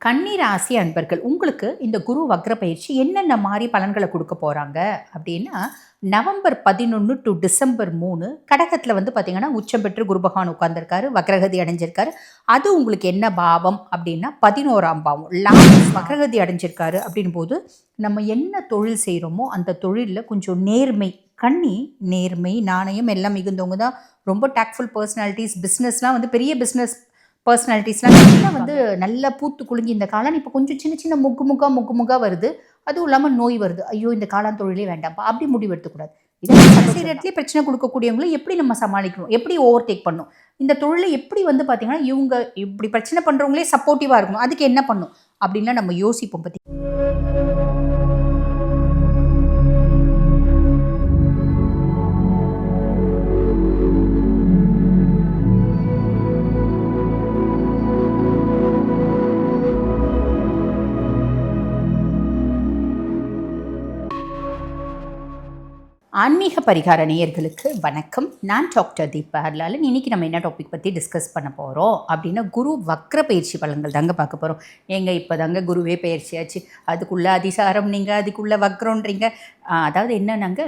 கன்னிராசி அன்பர்கள் உங்களுக்கு இந்த குரு வக்ர பயிற்சி என்னென்ன மாதிரி பலன்களை கொடுக்க போகிறாங்க அப்படின்னா நவம்பர் பதினொன்று டு டிசம்பர் மூணு கடகத்தில் வந்து பார்த்திங்கன்னா உச்சம் பெற்று குருபகவான் உட்கார்ந்துருக்காரு வக்ரகதி அடைஞ்சிருக்காரு. அது உங்களுக்கு என்ன பாவம் அப்படின்னா பதினோராம் பாவம். லாஸ்ட் வக்ரகதி அடைஞ்சிருக்காரு அப்படின் போது நம்ம என்ன தொழில் செய்கிறோமோ அந்த தொழிலில் கொஞ்சம் நேர்மை கண்ணி நேர்மை நாணயம் எல்லாம் மிகுந்தவங்க தான். ரொம்ப டேக்ஃபுல் பர்சனாலிட்டிஸ் பிஸ்னஸ்லாம் வந்து பெரிய பிஸ்னஸ் பர்சனாலிட்டிஸ்லாம் நல்லா வந்து நல்லா பூத்து குலுங்கி இந்த காளான் இப்போ கொஞ்சம் சின்ன சின்ன முக்கு முக்கா முக்கு முக்கா வருது. அதுவும் இல்லாமல் நோய் வருது. ஐயோ இந்த காளான் தொழிலே வேண்டாம்ப்பா அப்படி முடிவு எடுத்துக்கூடாது. இதே இடத்துலயே பிரச்சனை கொடுக்கக்கூடியவங்களை எப்படி நம்ம சமாளிக்கணும்? எப்படி ஓவர் டேக் பண்ணணும்? இந்த தொழிலை எப்படி வந்து பார்த்தீங்கன்னா இவங்க இப்படி பிரச்சனை பண்ணுறவங்களே சப்போர்ட்டிவாக இருக்கணும். அதுக்கு என்ன பண்ணும்? அப்படின்லாம் நம்ம யோசிப்போம் பற்றி ஆன்மீக பரிகார நேயர்களுக்கு வணக்கம். நான் டாக்டர் தீபா ஹர்லாலன். இன்னைக்கு நம்ம என்ன டாபிக் பற்றி டிஸ்கஸ் பண்ண போகிறோம் அப்படின்னா குரு வக்ர பயிற்சி பலன்கள் தாங்க பார்க்க போகிறோம் ஏங்க இப்போ தாங்க குருவே பயிற்சியாச்சு அதுக்குள்ளே அதிசாரம் நீங்கள் அதுக்குள்ளே வக்ரோன்றீங்க அதாவது என்னன்னாங்க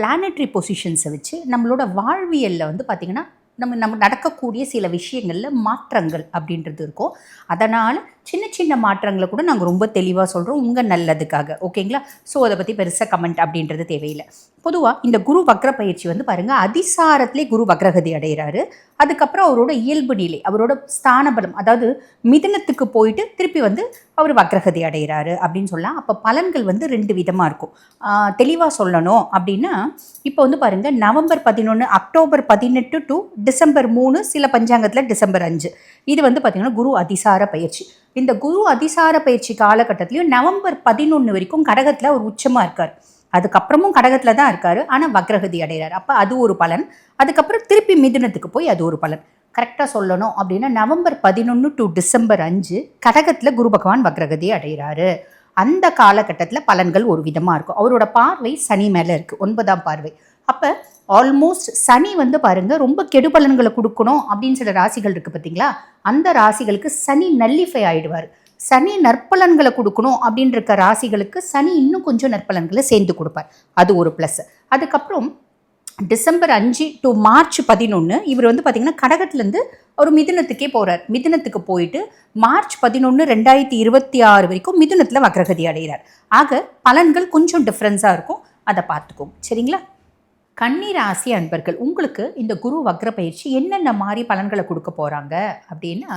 பிளானட்ரி பொசிஷன்ஸை வச்சு நம்மளோட வாழ்வியலில் வந்து பார்த்திங்கன்னா நம்ம நம்ம நடக்கக்கூடிய சில விஷயங்களில் மாற்றங்கள் அப்படின்றது இருக்கும். அதனால் சின்ன சின்ன மாற்றங்களை கூட நாங்கள் ரொம்ப தெளிவாக சொல்கிறோம் உங்கள் நல்லதுக்காக. ஓகேங்களா? ஸோ அதை பற்றி பெருசாக கமெண்ட் அப்படின்றது தேவையில்லை. பொதுவாக இந்த குரு வக்ர பயிற்சி வந்து பாருங்கள் அதிசாரத்திலே குரு வக்ரகதி அடைகிறாரு. அதுக்கப்புறம் அவரோட இயல்பு நிலை அவரோட ஸ்தான பலம் அதாவது மிதனத்துக்கு போயிட்டு திருப்பி வந்து அவர் வக்ரகதி அடைகிறாரு அப்படின்னு சொல்லலாம். அப்போ பலன்கள் வந்து ரெண்டு விதமாக இருக்கும். தெளிவாக சொல்லணும் அப்படின்னா இப்போ வந்து பாருங்கள் நவம்பர் பதினொன்று அக்டோபர் பதினெட்டு டு டிசம்பர் மூணு சில பஞ்சாங்கத்தில் டிசம்பர் அஞ்சு. இது வந்து பார்த்திங்கன்னா குரு அதிசார பயிற்சி. இந்த குரு அதிசார பயிற்சி காலகட்டத்திலையும் நவம்பர் பதினொன்று வரைக்கும் கடகத்தில் ஒரு உச்சமாக இருக்கார். அதுக்கப்புறமும் கடகத்தில் தான் இருக்கார். ஆனால் வக்ரகதி அடைகிறார் அப்போ அது ஒரு பலன். அதுக்கப்புறம் திருப்பி மிதுனத்துக்கு போய் அது ஒரு பலன். கரெக்டாக சொல்லணும் அப்படின்னா நவம்பர் பதினொன்று டு டிசம்பர் அஞ்சு கடகத்தில் குரு பகவான் வக்ரகதி அடைகிறாரு அந்த காலகட்டத்தில் பலன்கள் ஒரு விதமாக இருக்கும். அவரோட பார்வை சனி மேலே இருக்குது ஒன்பதாம் பார்வை. அப்போ ஆல்மோஸ்ட் சனி வந்து பாருங்கள் ரொம்ப கெடுபலன்களை கொடுக்கணும் அப்படின்னு சில ராசிகள் இருக்குது பார்த்தீங்களா அந்த ராசிகளுக்கு சனி நல்லிஃபை ஆகிடுவார் சனி நற்பலன்களை கொடுக்கணும் அப்படின்னு இருக்க ராசிகளுக்கு சனி இன்னும் கொஞ்சம் நற்பலன்களை சேர்ந்து கொடுப்பார். அது ஒரு ப்ளஸ் அதுக்கப்புறம் டிசம்பர் அஞ்சு டு மார்ச் பதினொன்று இவர் வந்து பார்த்திங்கன்னா கடகத்துலேருந்து ஒரு மிதுனத்துக்கே போகிறார் மிதுனத்துக்கு போயிட்டு மார்ச் பதினொன்று ரெண்டாயிரத்தி இருபத்தி ஆறு வரைக்கும் மிதுனத்தில் வக்ரகதி அடைகிறார். ஆக பலன்கள் கொஞ்சம் டிஃப்ரென்ஸாக இருக்கும். அதை பார்த்துக்கோங்க. சரிங்களா? கன்னி அன்பர்கள் உங்களுக்கு இந்த குரு வக்ர பயிற்சி என்னென்ன மாதிரி பலன்களை கொடுக்க போகிறாங்க அப்படின்னா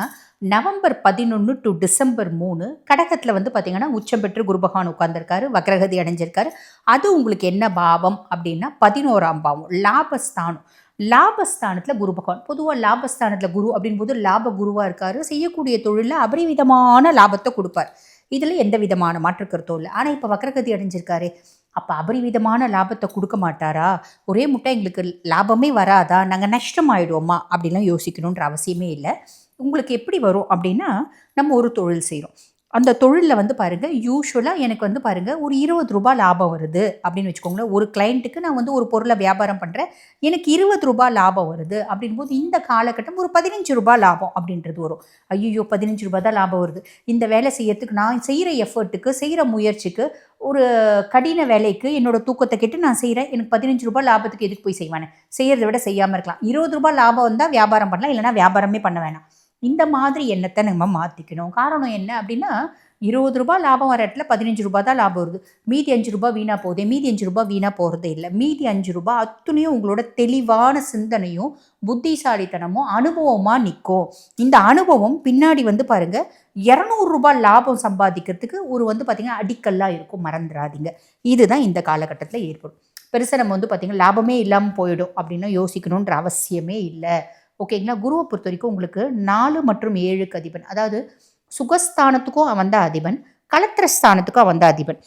நவம்பர் பதினொன்று டு டிசம்பர் மூணு கடகத்தில் வந்து பார்த்திங்கன்னா உச்சம் பெற்று குருபகான் உட்கார்ந்துருக்காரு வக்ரகதி அடைஞ்சிருக்காரு. அது உங்களுக்கு என்ன பாவம் அப்படின்னா பதினோராம் பாவம் லாபஸ்தானம். லாபஸ்தானத்தில் குரு பகவான் பொதுவாக லாபஸ்தானத்தில் குரு அப்படின்போது லாப குருவாக இருக்கார். செய்யக்கூடிய தொழிலில் அபரிவிதமான லாபத்தை கொடுப்பார். இதில் எந்த விதமான மாற்று கருத்தும் இல்லை. ஆனால் இப்போ வக்ரகதி அடைஞ்சிருக்காரு அப்போ அபரிவிதமான லாபத்தை கொடுக்க மாட்டாரா? ஒரே முட்டை எங்களுக்கு லாபமே வராதா? நாங்கள் நஷ்டமாயிடுவோமா? அப்படிலாம் யோசிக்கணுன்ற அவசியமே இல்லை. உங்களுக்கு எப்படி வரும் அப்படின்னா நம்ம ஒரு தொழில் செய்கிறோம் அந்த தொழிலில் வந்து பாருங்கள் யூஸ்வலாக எனக்கு வந்து பாருங்கள் ஒரு இருபது ரூபாய் லாபம் வருது. அப்படின்னு வச்சுக்கோங்களேன் ஒரு கிளைண்ட்டுக்கு நான் வந்து ஒரு பொருளை வியாபாரம் பண்ணுறேன் எனக்கு இருபது ரூபாய் லாபம் வருது. அப்படின்போது இந்த காலகட்டம் ஒரு பதினஞ்சு ரூபாய் லாபம் அப்படின்றது வரும். ஐயோ பதினஞ்சு ரூபாய் தான் லாபம் வருது. இந்த வேலை செய்யறதுக்கு நான் செய்கிற எஃபர்ட்டுக்கு செய்கிற முயற்சிக்கு ஒரு கடின வேலைக்கு என்னோடய தூக்கத்தை கேட்டு நான் செய்கிறேன் எனக்கு பதினஞ்சு ரூபாய் லாபத்துக்கு எதுக்கு போய் செய்வானே? செய்கிறத விட செய்யாமல் இருக்கலாம். இருபது ரூபாய் லாபம் வந்தால் வியாபாரம் பண்ணலாம் இல்லைனா வியாபாரமே பண்ண வேணாம். இந்த மாதிரி எண்ணத்தை நம்ம மாற்றிக்கணும் காரணம் என்ன அப்படின்னா இருபது ரூபா லாபம் வர இடத்துல பதினஞ்சு ரூபா தான் லாபம் வருது. மீதி அஞ்சு ரூபாய் வீணாக போகுது. மீதி அஞ்சு ரூபாய் வீணாக போகிறதே இல்லை. மீதி அஞ்சு ரூபாய் அத்துணையும் உங்களோட தெளிவான சிந்தனையும் புத்திசாலித்தனமும் அனுபவமாக நிற்கும் இந்த அனுபவம் பின்னாடி வந்து பாருங்கள் இரநூறு ரூபாய் லாபம் சம்பாதிக்கிறதுக்கு ஒரு வந்து பார்த்திங்கன்னா அடிக்கல்லாக இருக்கும். மறந்துடாதீங்க. இதுதான் இந்த காலகட்டத்தில் ஏற்படும். பெருசாக நம்ம வந்து பார்த்திங்கன்னா லாபமே இல்லாமல் போயிடும் அப்படின்னு யோசிக்கணுன்ற அவசியமே இல்லை. ஓகேங்களா குருவை பொறுத்த வரைக்கும் உங்களுக்கு நாலு மற்றும் ஏழுக்கு அதிபன். அதாவது சுகஸ்தானத்துக்கும் அவன் அதிபன் கலத்திரஸ்தானத்துக்கும் வந்த அதிபன்.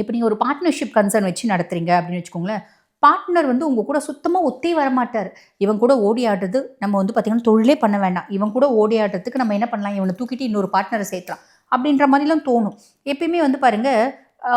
இப்போ நீங்கள் ஒரு பார்ட்னர்ஷிப் கன்சர்ன் வச்சு நடத்துறீங்க அப்படின்னு வச்சுக்கோங்களேன் பார்ட்னர் வந்து உங்கள் கூட சுத்தமாக ஒத்தே வரமாட்டார். இவன் கூட ஓடி ஆடுறது நம்ம வந்து பார்த்திங்கன்னா தொழிலே பண்ண வேண்டாம். இவன் கூட ஓடி ஆடுறதுக்கு நம்ம என்ன பண்ணலாம்? இவனை தூக்கிட்டு இன்னொரு பார்ட்னரை சேர்க்கலாம். அப்படின்ற மாதிரிலாம் தோணும். எப்பயுமே வந்து பாருங்கள்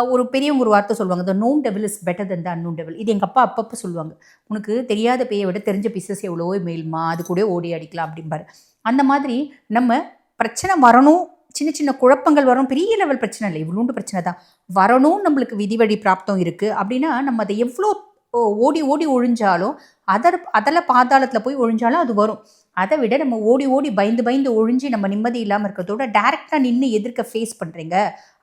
ஒரு பெரியவங்க ஒரு வார்த்தை சொல்லுவாங்க. The known devil is better than the unknown devil இது எங்கள் அப்பா அப்பப்போ சொல்லுவாங்க. உனக்கு தெரியாத பேயை விட தெரிஞ்ச பிசஸ் எவ்வளவோ மேல்மா அது கூட ஓடி அடிக்கலாம் அப்படிம்பாரு. அந்த மாதிரி நம்ம பிரச்சனை வரணும் சின்ன சின்ன குழப்பங்கள் வரும் பெரிய லெவல் பிரச்சனை இல்லை. இவ்வளோண்டு பிரச்சனை தான். வரணும் நம்மளுக்கு விதி வழி பிராப்தம் இருக்குது அப்படின்னா நம்ம அதை எவ்வளோ ஓ- ஓடி ஓடி ஒழிஞ்சாலும் அதர் அதில் பாதாளத்தில் போய் ஒழிஞ்சாலும் அது வரும். அதை விட நம்ம ஓடி ஓடி பயந்து பயந்து ஒழிஞ்சு நம்ம நிம்மதி இல்லாமல் இருக்கிறதோட டேரெக்டாக நின்று எதிர்க்க ஃபேஸ் பண்ணுறீங்க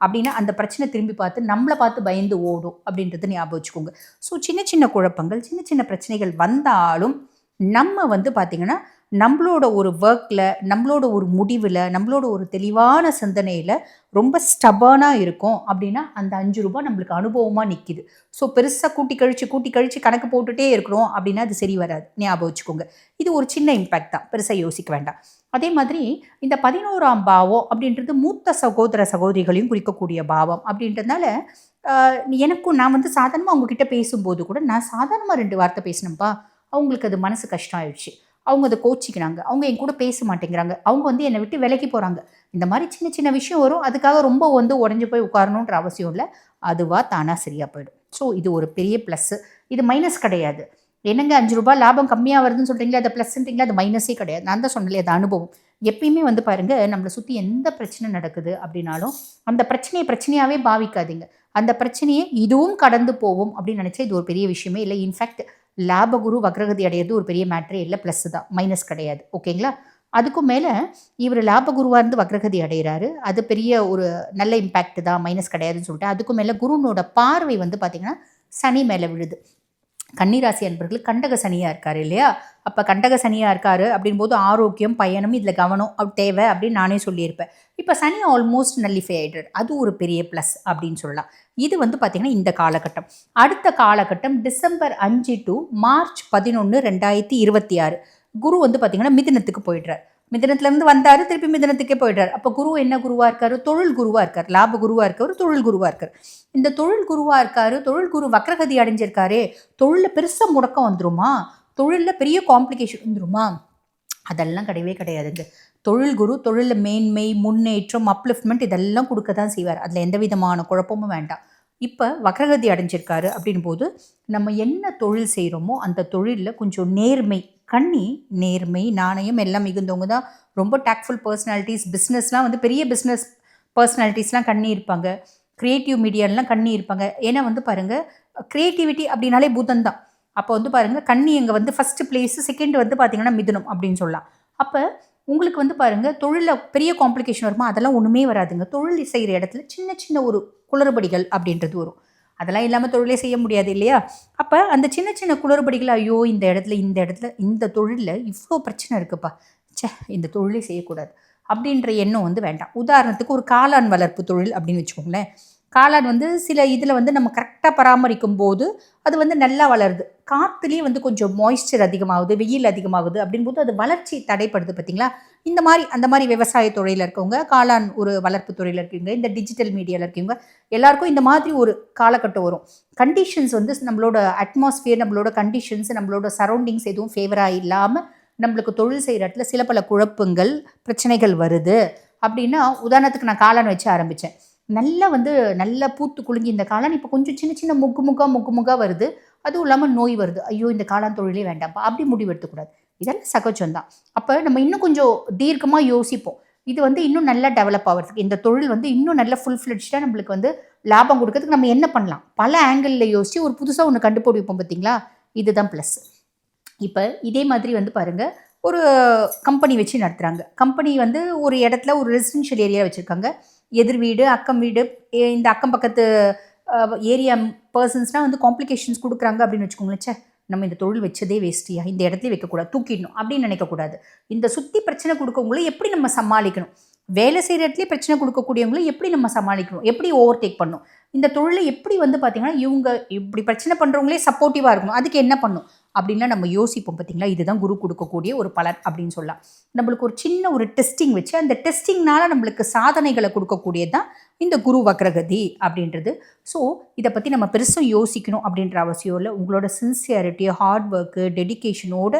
அப்படின்னா அந்த பிரச்சனை திரும்பி பார்த்து நம்மளை பார்த்து பயந்து ஓடும் அப்படின்றது ஞாபகம் வச்சுக்கோங்க. ஸோ சின்ன சின்ன குழப்பங்கள் சின்ன சின்ன பிரச்சனைகள் வந்தாலும் நம்ம வந்து பார்த்திங்கன்னா நம்மளோட ஒரு ஒர்க்கில் நம்மளோட ஒரு முடிவில் நம்மளோட ஒரு தெளிவான சிந்தனையில் ரொம்ப ஸ்டபானாக இருக்கும் அப்படின்னா அந்த அஞ்சு ரூபா நம்மளுக்கு அனுபவமாக நிற்கிது ஸோ பெருசாக கூட்டி கழிச்சு கூட்டி கழித்து கணக்கு போட்டுகிட்டே இருக்கிறோம் அப்படின்னா அது சரி வராது. ஞாபகம் வச்சுக்கோங்க. இது ஒரு சின்ன இம்பேக்ட் தான். பெருசாக யோசிக்க வேண்டாம். அதே மாதிரி இந்த பதினோராம் பாவம் அப்படின்றது மூத்த சகோதர சகோதரிகளையும் குறிக்கக்கூடிய பாவம் அப்படின்றதுனால எனக்கும் நான் வந்து சாதாரணமாக அவங்கக்கிட்ட பேசும்போது கூட நான் சாதாரணமாக ரெண்டு வார்த்தை பேசினேன்ப்பா அவங்களுக்கு அது மனசு கஷ்டம் ஆயிடுச்சு அவங்க அதை கோச்சிக்கிறாங்க. அவங்க என் கூட பேச மாட்டேங்கிறாங்க. அவங்க வந்து என்னை விட்டு விலைக்கு போகிறாங்க இந்த மாதிரி சின்ன சின்ன விஷயம் வரும். அதுக்காக ரொம்ப வந்து உடஞ்சி போய் உட்காரணுன்ற அவசியம் இல்லை. அதுவாக தானாக சரியாக போயிடும். ஸோ இது ஒரு பெரிய ப்ளஸ்ஸு இது மைனஸ் கிடையாது. என்னங்க அஞ்சு ரூபாய் லாபம் கம்மியாக வருதுன்னு சொல்கிறீங்களா அது ப்ளஸ்ன்றீங்களா அது மைனஸே கிடையாது. நான் தான் சொன்னல அது அனுபவம். எப்பயுமே வந்து பாருங்கள் நம்மளை சுற்றி எந்த பிரச்சனை நடக்குது அப்படின்னாலும் அந்த பிரச்சனையை பிரச்சனையாகவே பாவிக்காதீங்க. அந்த பிரச்சனையை இதுவும் கடந்து போகும் அப்படின்னு நினச்சா இது ஒரு பெரிய விஷயமே இல்லை. இன்ஃபேக்ட் லாபகுரு வக்ரகதி அடையிறது ஒரு பெரிய மேட்ரே இல்லை ப்ளஸ் தான். மைனஸ் கிடையாது. ஓகேங்களா அதுக்கும் மேலே இவர் லாபகுருவாக இருந்து வக்ரகதி அடைகிறாரு அது பெரிய ஒரு நல்ல இம்பேக்ட் தான். மைனஸ் கிடையாதுன்னு சொல்லிட்டு அதுக்கும் மேலே குருனோட பார்வை வந்து பார்த்திங்கன்னா சனி மேலே விழுது. கன்னிராசி அன்பர்கள் கண்டக சனியாக இருக்காரு இல்லையா? அப்போ கண்டக சனியாக இருக்காரு அப்படின்போது ஆரோக்கியம் பயணம் இதில் கவனம் அது தேவை அப்படின்னு நானே சொல்லியிருப்பேன். இப்போ சனி ஆல்மோஸ்ட் நல்லிஃபை ஆயிடுறாரு. அது ஒரு பெரிய ப்ளஸ் அப்படின்னு சொல்லலாம். இது வந்து பார்த்திங்கன்னா இந்த காலகட்டம். அடுத்த காலகட்டம் டிசம்பர் அஞ்சு டு மார்ச் பதினொன்று ரெண்டாயிரத்தி இருபத்தி ஆறு. குரு வந்து பார்த்திங்கன்னா மிதினத்துக்கு போயிடுறார். மிதனத்துலேருந்து வந்தார் திருப்பி மிதனத்துக்கே போயிடுறார் அப்போ குரு என்ன குருவாக இருக்கார்? தொழில் குருவாக இருக்கார். லாப குருவாக இருக்கார் தொழில் குருவாக இருக்கார். இந்த தொழில் குருவாக இருக்கார் தொழில் குரு வக்ரகதி அடைஞ்சிருக்காரே தொழிலில் பெருசாக முடக்கம் வந்துருமா? தொழிலில் பெரிய காம்ப்ளிகேஷன் வந்துருமா? அதெல்லாம் கிடையவே கிடையாதுங்க. தொழில் குரு தொழிலில் மேன்மை முன்னேற்றம் அப்லிஃப்ட்மெண்ட் இதெல்லாம் கொடுக்க தான் செய்வார். அதில் எந்த விதமான குழப்பமும் வேண்டாம். இப்போ வக்ரகதி அடைஞ்சிருக்காரு அப்படின் போது நம்ம என்ன தொழில் செய்கிறோமோ அந்த தொழிலில் கொஞ்சம் நேர்மை கண்ணி நேர்மை நாணயம் எல்லாம் மிகுந்தவங்க தான் ரொம்ப டேக்ஃபுல் பர்சனாலிட்டிஸ் பிஸ்னஸ்லாம் வந்து பெரிய பிஸ்னஸ் பர்சனாலிட்டிஸ்லாம் கண்ணி இருப்பாங்க. க்ரியேட்டிவ் மீடியாலாம் கண்ணி இருப்பாங்க. ஏன்னா வந்து பாருங்கள் க்ரியேட்டிவிட்டி அப்படின்னாலே புதன் தான் அப்போ வந்து பாருங்கள் கண்ணி இங்கே வந்து ஃபஸ்ட்டு பிளேஸு செகண்ட் வந்து பார்த்தீங்கன்னா மிதுனம் அப்படின்னு சொல்லலாம். அப்போ உங்களுக்கு வந்து பாருங்கள் தொழிலில் பெரிய காம்ப்ளிகேஷன் வருமா? அதெல்லாம் ஒன்றுமே வராதுங்க. தொழில் செய்கிற இடத்துல சின்ன சின்ன ஒரு குளறுபடிகள் அப்படின்றது வரும். அதெல்லாம் இல்லாமல் தொழிலே செய்ய முடியாது இல்லையா? அப்போ அந்த சின்ன சின்ன குளறுபடிகள் ஐயோ இந்த இடத்துல இந்த இடத்துல இந்த தொழிலில் இவ்வளோ பிரச்சனை இருக்குப்பா. ச்சே இந்த தொழிலே செய்யக்கூடாது. அப்படின்ற எண்ணம் வந்து வேண்டாம். உதாரணத்துக்கு ஒரு காளான் வளர்ப்பு தொழில் அப்படின்னு வச்சுக்கோங்களேன். காளான் வந்து சில இதில் வந்து நம்ம கரெக்டாக பராமரிக்கும் போது அது வந்து நல்லா வளருது. காற்றுலேயே வந்து கொஞ்சம் மாய்ஸ்சர் அதிகமாகுது வெயில் அதிகமாகுது அப்படின்போது அது வளர்ச்சி தடைப்படுது பார்த்தீங்களா? இந்த மாதிரி அந்த மாதிரி விவசாய துறையில் இருக்கவங்க காளான் ஒரு வளர்ப்பு துறையில் இருக்கீங்க இந்த டிஜிட்டல் மீடியாவில் இருக்கீங்க எல்லாருக்கும் இந்த மாதிரி ஒரு காலகட்டம் வரும். கண்டிஷன்ஸ் வந்து நம்மளோட அட்மாஸ்ஃபியர் நம்மளோட கண்டிஷன்ஸ் நம்மளோட சரௌண்டிங்ஸ் எதுவும் ஃபேவராக இல்லாமல் நம்மளுக்கு தொழில் செய்கிற இடத்துல சில பல குழப்பங்கள் பிரச்சனைகள் வருது. அப்படின்னா உதாரணத்துக்கு நான் காளான் வச்சு ஆரம்பித்தேன் நல்லா வந்து நல்லா பூத்து குலுங்கி இந்த காளான் இப்போ கொஞ்சம் சின்ன சின்ன முக்கு முக்கா முக்கு முக்கா வருது. அதுவும் இல்லாமல் நோய் வருது. ஐயோ இந்த காளான் தொழிலே வேண்டாம்ப்பா அப்படி முடிவு எடுத்துக்கூடாது. இதெல்லாம் சகஜம்தான் அப்போ நம்ம இன்னும் கொஞ்சம் தீர்க்கமாக யோசிப்போம். இது வந்து இன்னும் நல்லா டெவலப் ஆகிறதுக்கு இந்த தொழில் வந்து இன்னும் நல்ல ஃபுல் ஃப்ளெட்ஜாக நம்மளுக்கு வந்து லாபம் கொடுக்கறதுக்கு நம்ம என்ன பண்ணலாம்? பல ஆங்கிளில் யோசித்து ஒரு புதுசாக ஒன்று கண்டுபிடிப்போம் பார்த்தீங்களா இதுதான் ப்ளஸ் இப்போ இதே மாதிரி வந்து பாருங்கள் ஒரு கம்பெனி வச்சு நடத்துகிறாங்க கம்பெனி வந்து ஒரு இடத்துல ஒரு ரெசிடென்ஷியல் ஏரியா வச்சுருக்காங்க. எதிர் வீடு அக்கம் வீடு ஏ- இந்த அக்கம் பக்கத்து ஏரியா பர்சன்ஸ்னால் வந்து காம்ப்ளிகேஷன்ஸ் கொடுக்குறாங்க அப்படின்னு வச்சுக்கோங்களேன். சே நம்ம இந்த தொழில் வச்சதே வேஸ்ட்டியா இந்த இடத்துல வைக்கக்கூடாது தூக்கிடணும் அப்படின்னு நினைக்கக்கூடாது. இந்த சுற்றி பிரச்சனை கொடுக்கவங்கள எப்படி நம்ம சமாளிக்கணும்? வேலை செய்கிற இடத்துலேயே பிரச்சனை கொடுக்கக்கூடியவங்கள எப்படி நம்ம சமாளிக்கணும்? எப்படி ஓவர் டேக் பண்ணணும்? இந்த தொழிலை எப்படி வந்து பார்த்திங்கன்னா இவங்க இப்படி பிரச்சனை பண்ணுறவங்களே சப்போர்ட்டிவாக இருக்கணும். அதுக்கு என்ன பண்ணும்? அப்படின்லாம் நம்ம யோசிப்போம் பார்த்தீங்களா இதுதான் குரு கொடுக்கக்கூடிய ஒரு பலன் அப்படின்னு சொல்லலாம் நம்மளுக்கு ஒரு சின்ன ஒரு டெஸ்டிங் வச்சு அந்த டெஸ்டிங்னால நம்மளுக்கு சாதனைகளை கொடுக்கக்கூடியது தான் இந்த குரு வக்ரகதி அப்படின்றது. ஸோ இதை பற்றி நம்ம பெருசாக யோசிக்கணும் அப்படின்ற அவசியம் இல்லை. உங்களோட சின்சியாரிட்டி ஹார்ட் ஒர்க்கு டெடிகேஷனோட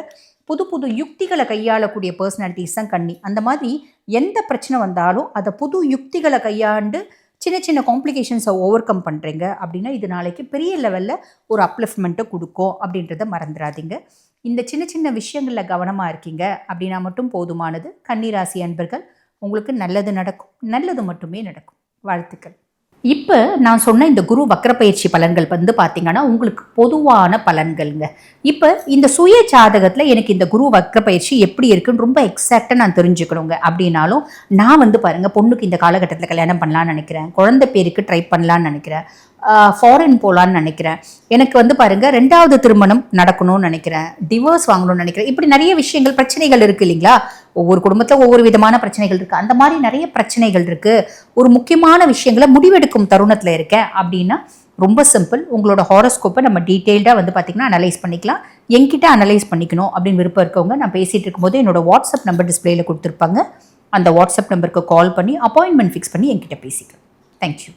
புது புது யுக்திகளை கையாளக்கூடிய பர்சனாலிட்டிஸ் தான் கண்ணி அந்த மாதிரி எந்த பிரச்சனை வந்தாலும் அதை புது யுக்திகளை கையாண்டு சின்ன சின்ன காம்ப்ளிகேஷன்ஸை ஓவர் கம் பண்ணுறீங்க அப்படின்னா இது நாளைக்கு பெரிய லெவலில் ஒரு அப்லிஃப்ட்மெண்ட்டை கொடுக்கும் அப்படின்றத மறந்துடாதீங்க. இந்த சின்ன சின்ன விஷயங்களில் கவனமாக இருக்கீங்க அப்படின்னா மட்டும் போதுமானது. கன்னிராசி அன்பர்கள் உங்களுக்கு நல்லது நடக்கும். நல்லது மட்டுமே நடக்கும். வாழ்த்துக்கள். இப்போ நான் சொன்ன இந்த குரு வக்ர பயிற்சி பலன்கள் வந்து பார்த்தீங்கன்னா உங்களுக்கு பொதுவான பலன்கள்ங்க. இப்போ இந்த சுய ஜாதகத்தில் எனக்கு இந்த குரு வக்ர பயிற்சி எப்படி இருக்குன்னு ரொம்ப எக்ஸாக்டாக நான் தெரிஞ்சுக்கணுங்க. அப்படின்னாலும் நான் வந்து பாருங்கள் பொண்ணுக்கு இந்த காலகட்டத்தில் கல்யாணம் பண்ணலான்னு நினைக்கிறேன் குழந்தை பேருக்கு ட்ரை பண்ணலான்னு நினைக்கிறேன் ஃபாரின் போகலான்னு நினைக்கிறேன். எனக்கு வந்து பாருங்கள் ரெண்டாவது திருமணம் நடக்கணும்னு நினைக்கிறேன் டிவோர்ஸ் வாங்கணும்னு நினைக்கிறேன். இப்படி நிறைய விஷயங்கள் பிரச்சனைகள் இருக்குது இல்லைங்களா? ஒவ்வொரு குடும்பத்தில் ஒவ்வொரு விதமான பிரச்சனைகள் இருக்குது அந்த மாதிரி நிறைய பிரச்சனைகள் இருக்குது ஒரு முக்கியமான விஷயங்களை முடிவெடுக்கும் தருணத்தில் இருக்கேன் அப்படின்னா ரொம்ப சிம்பிள் உங்களோட ஹாரோஸ்கோப்பை நம்ம டீட்டெயில்டாக வந்து பார்த்திங்கன்னா அனலைஸ் பண்ணிக்கலாம். என்கிட்ட அனலைஸ் பண்ணிக்கணும் அப்படின்னு விருப்பம் இருக்கவங்க நான் பேசிகிட்டு இருக்கும்போது என்னோட வாட்ஸ்அப் நம்பர் டிஸ்பிளேயில் கொடுத்துருப்பாங்க. அந்த வாட்ஸ்அப் நம்பருக்கு கால் பண்ணி அப்பாயின்மெண்ட் ஃபிக்ஸ் பண்ணி என்கிட்ட பேசிக்கலாம். தேங்க்யூ